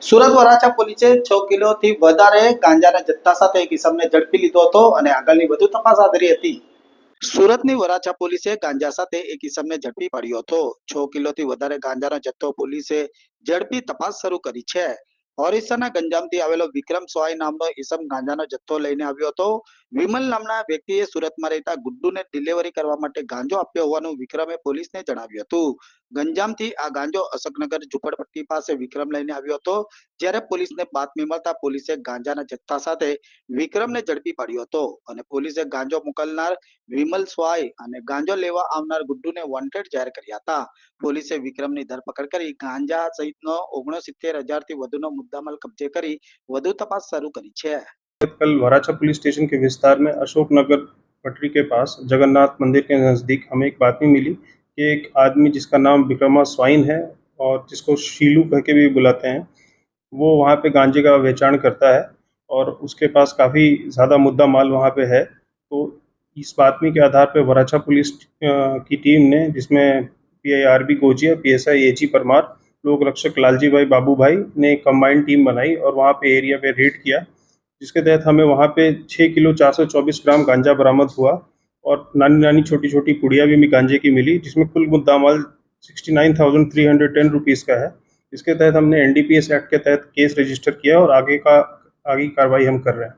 સુરત વરાછા પોલીસે છ કિલોથી વધારે ગાંજાના જથ્થા સાથે એક ઇસમને ઝડપી લીધો હતો અને આગળની વધુ તપાસ હાથ હતી. સુરતની વરાછા પોલીસે ગાંજા સાથે એક ઇસમને ઝડપી પાડ્યો હતો. છ કિલોથી વધારે ગાંજાનો જથ્થો પોલીસે ઝડપી તપાસ શરૂ કરી છે. ઓરિસ્સાના ગંજામથી આવેલો વિક્રમ સોય નામનો ઇસમ ગાંજાનો જથ્થો લઈને આવ્યો હતો. વિમલ નામના વ્યક્તિએ સુરતમાં રહેતા ગુડ્ડુને ડિલિવરી કરવા માટે ગાંજો આપ્યો હોવાનું વિક્રમે પોલીસને જણાવ્યું હતું. ગંજામથી આ ગાંજો અશોકનગર ઝુંપડપટ્ટી પાસે વિક્રમ લઈને આવ્યો હતો જ્યારે પોલીસને બાતમી મળતા પોલીસે ગાંજાના જથ્થા સાથે વિક્રમને ઝડપી પાડ્યો હતો અને પોલીસે ગાંજો મોકલનાર વિમલ સ્વાય અને ગાંજો લેવા આવનાર ગુડ્ડુને વોન્ટેડ જાહેર કર્યા હતા પોલીસે વિક્રમની ધરપકડ કરી ગાંજા સહિતનો ઓગણસિત્તેર હજારથી વધુનો મુદ્દામાલ કબજે કરી વધુ તપાસ શરૂ કરી છે कल वराछा पुलिस स्टेशन के विस्तार में अशोक नगर पटरी के पास जगन्नाथ मंदिर के नज़दीक हमें एक बातमी मिली कि एक आदमी जिसका नाम विक्रमा स्वाइन है और जिसको शीलू कह के भी बुलाते हैं, वो वहाँ पे गांजे का वेचाण करता है और उसके पास काफ़ी ज़्यादा मुद्दा माल वहाँ पे है। तो इस बातमी के आधार पे वराछा पुलिस की टीम ने, जिसमें P I R B Gojiya P S I A G Parmar, लोक रक्षक लालजी भाई बाबू भाई ने एक कंबाइंड टीम बनाई और वहाँ पे एरिया पे रेड किया, जिसके तहत हमें वहाँ पे छः किलो चार सौ चौबीस ग्राम गांजा बरामद हुआ। और नानी नानी छोटी छोटी पुड़िया भी गांजे की मिली, जिसमें कुल मुद्दा माल sixty nine thousand three hundred ten rupees का है। इसके तहत हमने N D P S act के तहत केस रजिस्टर किया और आगे का आगे कार्रवाई हम कर रहे हैं।